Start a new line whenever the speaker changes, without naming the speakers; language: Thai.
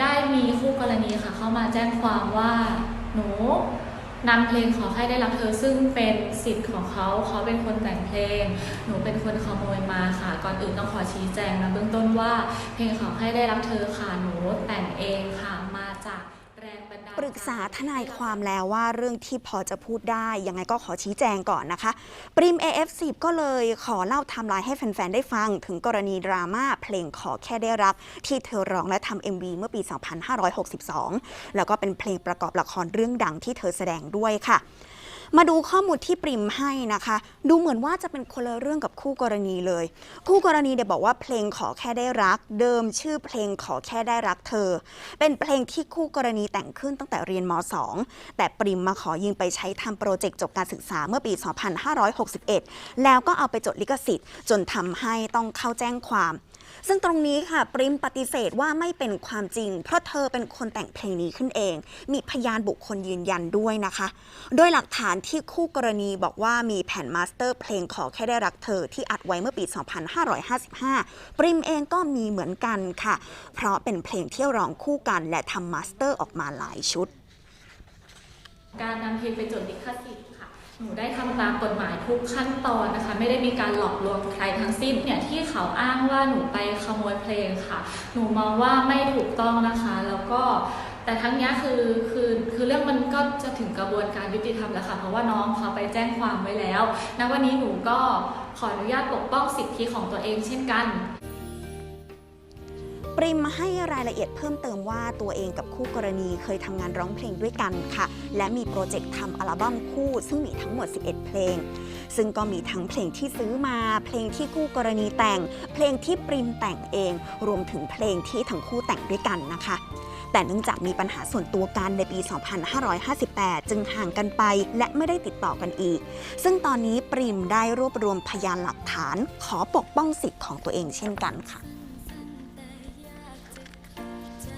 ได้มีคู่กรณีค่ะ เข้ามาแจ้งความว่าหนูนำเพลงขอให้ได้รับเธอซึ่งเป็นสิทธิ์ของเขาเขาเป็นคนแต่งเพลง หนูเป็นคนขโมยมาค่ะ ก่อนอื่นต้องขอชี้แจงนะเบื้องต้นว่า เพลงขอให้ได้รับเธอค่ะหนูแต่งเองค่ะมาจาก
ปรึกษาทนายความแล้วว่าเรื่องที่พอจะพูดได้ ยังไงก็ขอชี้แจงก่อนนะคะ ปริม AF10 ก็เลยขอเล่าไทม์ไลน์ให้แฟน ๆ ได้ฟัง ถึงกรณีดราม่าเพลงขอแค่ได้รัก ที่เธอร้องและทำ MV เมื่อปี 2562 แล้วก็เป็นเพลงประกอบละครเรื่องดังที่เธอแสดงด้วยค่ะ มาดูข้อมูลที่ปริมให้นะคะ ดูเหมือนว่าจะเป็นคนละเรื่องกับคู่กรณีเลย คู่กรณีเดี๋ยวบอกว่าเพลงขอแค่ได้รัก เดิมชื่อเพลงขอแค่ได้รักเธอ เป็นเพลงที่คู่กรณีแต่งขึ้นตั้งแต่เรียนม .2 แต่ปริมมาขอยืมไปใช้ทำโปรเจกต์จบการศึกษาเมื่อปี 2561 แล้วก็เอาไปจดลิขสิทธิ์ จนทำให้ต้องเข้าแจ้งความซึ่งตรงนี้ค่ะปริมปฏิเสธว่าไม่เป็นความจริง เพราะเธอเป็นคนแต่งเพลงนี้ขึ้นเอง มีพยานบุคคลยืนยันด้วยนะคะ โดยหลักฐานที่คู่กรณีบอกว่ามีแผ่นมาสเตอร์เพลงขอแค่ได้รักเธอที่อัดไว้เมื่อปี 2555 ปริมเองก็มีเหมือนกันค่ะ เพราะเป็นเพลงที่ร้องคู่กัน และทำมาสเตอร์ออกมาหลายชุด
การนำเพลงไปจดลิขสิทธิ์ค่ะ หนูได้ทำตามกฎหมายทุกขั้นตอนนะคะ ไม่ได้มีการหลอกลวงใครทั้งสิ้นเนี่ยที่เขาอ้างว่าหนูไปขโมยเพลงค่ะ หนูมองว่าไม่ถูกต้องนะคะ แล้วก็แต่ทั้งนี้คือคือคือเรื่องมันก็จะถึงกระบวนการยุติธรรมแล้วค่ะ เพราะว่าน้องเขาไปแจ้งความไว้แล้วณวันนี้หนูก็ขออนุญาตปกป้องสิทธิของตัวเองเช่นกัน
ปริมาให้รายละเอียดเพิ่มเติมว่าตัวเองกับคู่กรณีเคยทำงานร้องเพลงด้วยกันค่ะ และมีโปรเจกต์ทำอัลบั้มคู่ซึ่งมีทั้งหมด 11 เพลง ซึ่งก็มีทั้งเพลงที่ซื้อมา เพลงที่คู่กรณีแต่ง เพลงที่ปริมแต่งเอง รวมถึงเพลงที่ทั้งคู่แต่งด้วยกันนะคะแต่เนื่องจากมีปัญหาส่วนตัวกันในปี 2558 จึงห่างกันไปและไม่ได้ติดต่อกันอีก ซึ่งตอนนี้ปริมได้รวบรวมพยานหลักฐานขอปกป้องสิทธิ์ของตัวเองเช่นกันค่ะ